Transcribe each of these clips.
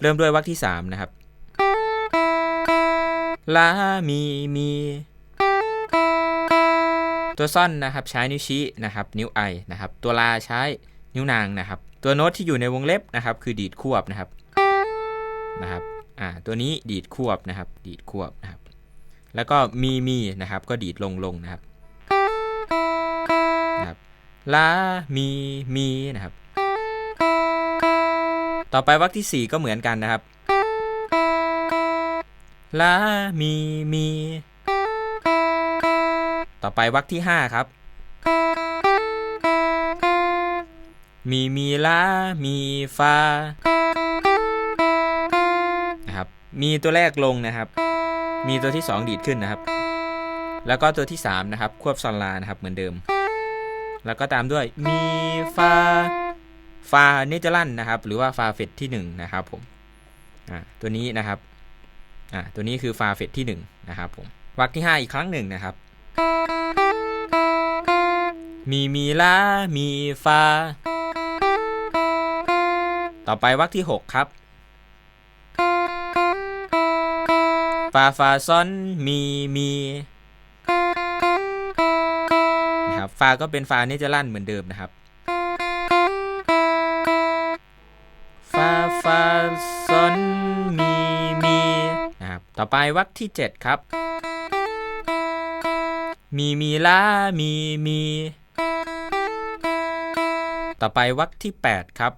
เริ่มด้วยวรรคที่ 3 นะครับ ลา มี มี ตัวซ่อนนะครับใช้นิ้วชี้นะครับ นิ้วไอนะครับ ตัวลาใช้นิ้วนางนะครับ ตัวโน้ตที่อยู่ในวงเล็บนะครับ คือดีดควบนะครับนะครับ อ่า ตัวนี้ดีดควบนะครับ ดีดควบนะครับ แล้วก็มีมีนะครับ ก็ดีดลงลงนะครับ นะครับ ลา มี มีนะครับ ต่อไปวรรคที่ 4 ก็เหมือนกันนะครับลามีมี ต่อไปวรรคที่ 5 ครับ มีมีลามีฟานะครับมีตัวแรกลงนะครับ มีตัวที่ 2 ดีดขึ้นนะครับ แล้วก็ตัวที่ 3 นะครับ ควบซอนลานะครับเหมือนเดิม แล้วก็ตามด้วยมีฟา ฟาเนเจอรันนะครับ หรือว่าฟาเฟตที่1นะครับผมตัวนี้นะครับตัวนี้คือฟาเฟตที่1นะครับผมวรรคที่ 5 อีกครั้งหนึ่งนะครับ มีมีลา มีฟา ต่อไปวรรคที่ 6 ครับ ฟาฟาซอนมีมีนะครับฟาก็เป็นฟาเนเจอรันเหมือนเดิมนะครับ ซอนมีมีนะครับต่อไปวรรคที่ 7 ครับ มีมีลามีมี ต่อไปวรรคที่ 8 ครับ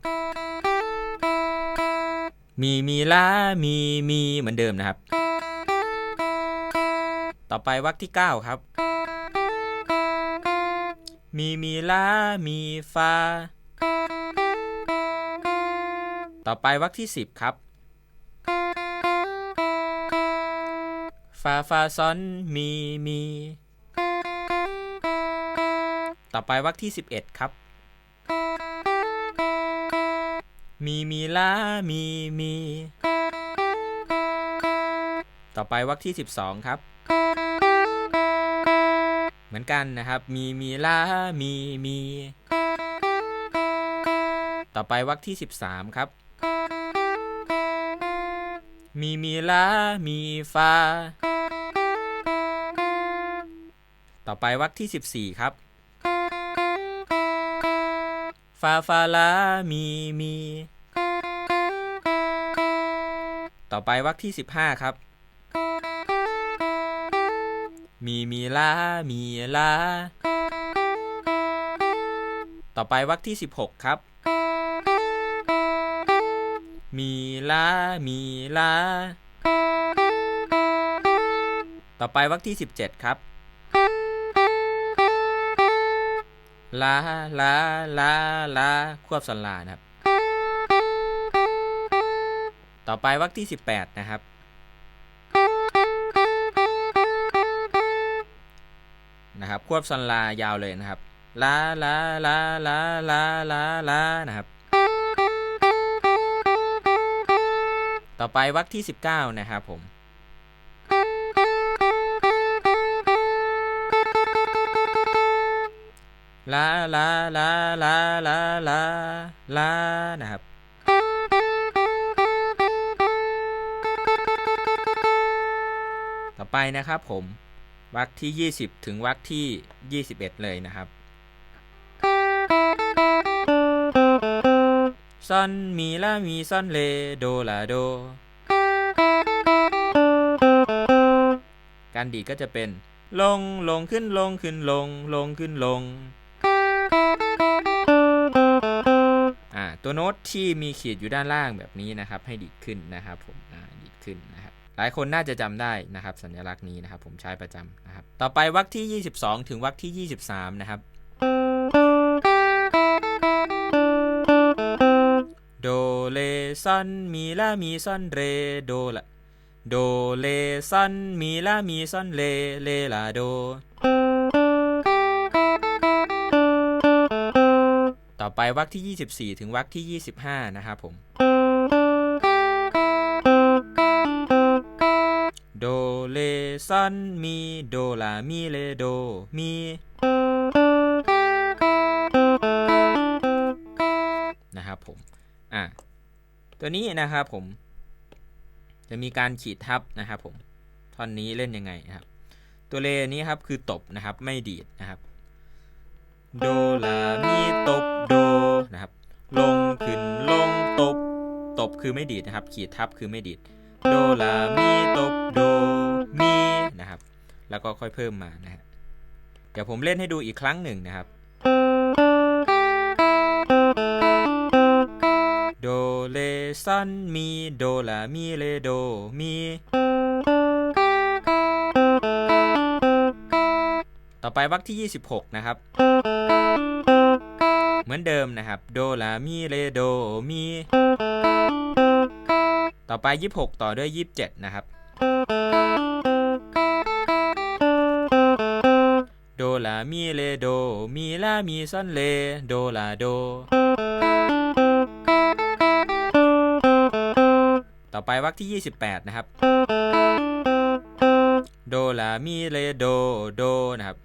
มีมีลามีมีเหมือนเดิมนะครับ ต่อไปวรรคที่ 9 ครับ มีมีลามีฟา ต่อไปวรรคที่ 10 ครับฟาฟาซอนมีมี ต่อไปวรรคที่ 11 ครับ มีมีลามีมี ต่อไปวรรคที่ 12 ครับ เหมือนกันนะครับ มีมีลามีมี ต่อไปวรรคที่ 13 ครับ มีมีลา มีฟา ต่อไปวรรคที่ 14 ครับ ฟาฟาลา มีมี ต่อไปวรรคที่ 15 ครับ มีมีลา มีลา ต่อไปวรรคที่ 16 ครับ มีลา มีลา ต่อไปวรรคที่ 17 ครับ ลา ลา ลา ลา ควบสอนลานะครับ ต่อไปวรรคที่ 18 นะครับ นะครับ ควบซอนลายาวเลยนะครับ ลา ลา ลา ลา ลา ลาลานะครับ อไปวรรคที่ 19 นะครับผมลาลาลาลาลาลาลานะครับ ต่อไปนะครับผมวรรคที่ 20 ถึงวรรคที่ 21 เลยนะครับ ซอนมีลามีซอนเลโดลาโด การดีดก็จะเป็น ลงลงขึ้นลงขึ้นลงลงขึ้นลง อ่าตัวโน้ตที่มีขีดอยู่ด้านล่างแบบนี้นะครับ ให้ดีดขึ้นนะครับผมอ่าดีดขึ้นนะครับหลายคนน่าจะจำได้นะครับ สัญลักษณ์นี้นะครับ ผมใช้ประจำนะครับ ต่อไปวรรคที่ 22 ถึงวรรคที่ 23 นะครับ โดเลซอนมีลามีซอนเรโดละโดเลซอนมีลามีซอนเลเลลาโด ต่อไปวรรคที่ 24 ถึงวรรคที่ 25 นะครับผม โดเลซอนมีโดลามีเลโดมีนะครับผม อะตัวนี้นะครับผม จะมีการขีดทับนะครับผมท่อนนี้เล่นยังไงนะครับ ตัวเลนี้ครับคือตบนะครับไม่ดีดนะครับโดลามีตบโดนะครับ ลงขึ้นลงตบ ตบคือไม่ดีดนะครับ ขีดทับคือไม่ดีดโดลามีตบโดมีนะครับ แล้วก็ค่อยเพิ่มมานะฮะเดี๋ยวผมเล่นให้ดูอีกครั้งหนึ่งนะครับ โดเลซอนมีโดลามีเลโดมีต่อไปวรรคที่ 26 นะครับ เหมือนเดิมนะครับ โดลามีเลโดมี ต่อไป 26 ต่อด้วย 27 นะครับ โดลามีเลโดมีลามีซอนเล โดลาโด ต่อไปวรรคที่ 28 นะครับ โดลามีเลโดโดนะครับ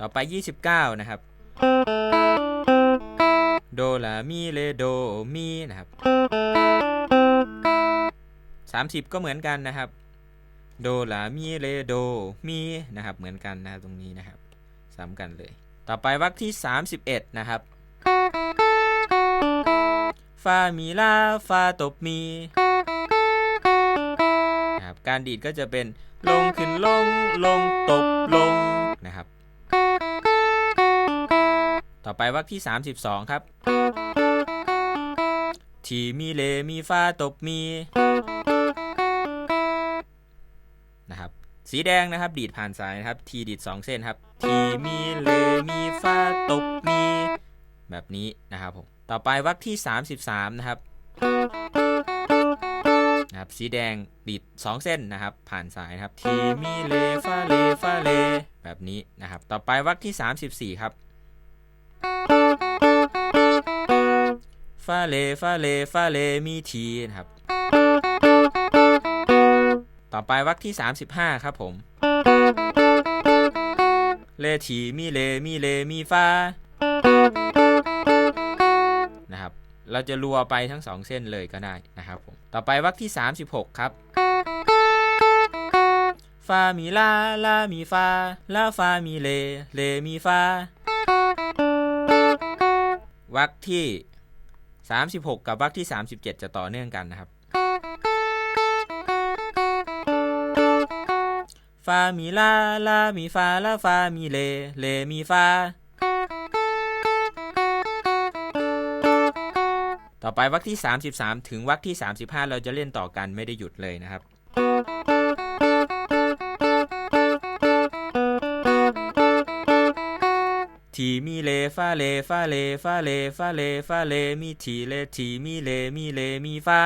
ต่อไป 29 นะครับ โดลามีเลโดมีนะครับ 30 ก็เหมือนกันนะครับ โดลามีเลโดมีนะครับ เหมือนกันนะรตรงนี้นะครับ ซ้ำกันเลย ต่อไปวรรคที่ 31 นะครับ ฟามีลาฟาตบมีนะครับการดีดก็จะเป็นลงขึ้นลงลงตบลงนะครับ ต่อไปวรรคที่ 32 ครับ ทีมีเลมีฟาตบมีนะครับสีแดงนะครับ ดีดผ่านสายนะครับ ทีดีด 2 เส้นครับ ทีมีเลมีฟาตบมี แบบนี้นะครับผม ต่อไปวรรคที่ 33 นะครับนะครับ สีแดงดีด2 เส้นนะครับ ผ่านสายนะครับทีมีเลฟาเลฟาเลแบบนี้นะครับ ต่อไปวรรคที่ 34 ครับฟาเลฟาเลฟาเลมีทีนะครับ ต่อไปวรรคที่ 35 ครับผมเลทีมีเลมีเลมีฟา นะครับ เราจะรัวไปทั้ง 2 เส้นเลยก็ได้นะครับผม ต่อไปวรรคที่ 36 ครับฟามีลาลามีฟาลาฟามีเลเลมีฟาวรรคที่ 36 กับวรรคที่ 37 จะต่อเนื่องกันนะครับฟามีลาลามีฟาลาฟามีเลเลมีฟา ต่อไปวรรคที่ 33 ถึงวรรคที่ 35 เราจะเล่นต่อกันไม่ได้หยุดเลยนะครับทีมีเลฟาเลฟาเลฟาเลฟาเลฟาเลมีทีเลทีมีเลมีเลมีฟา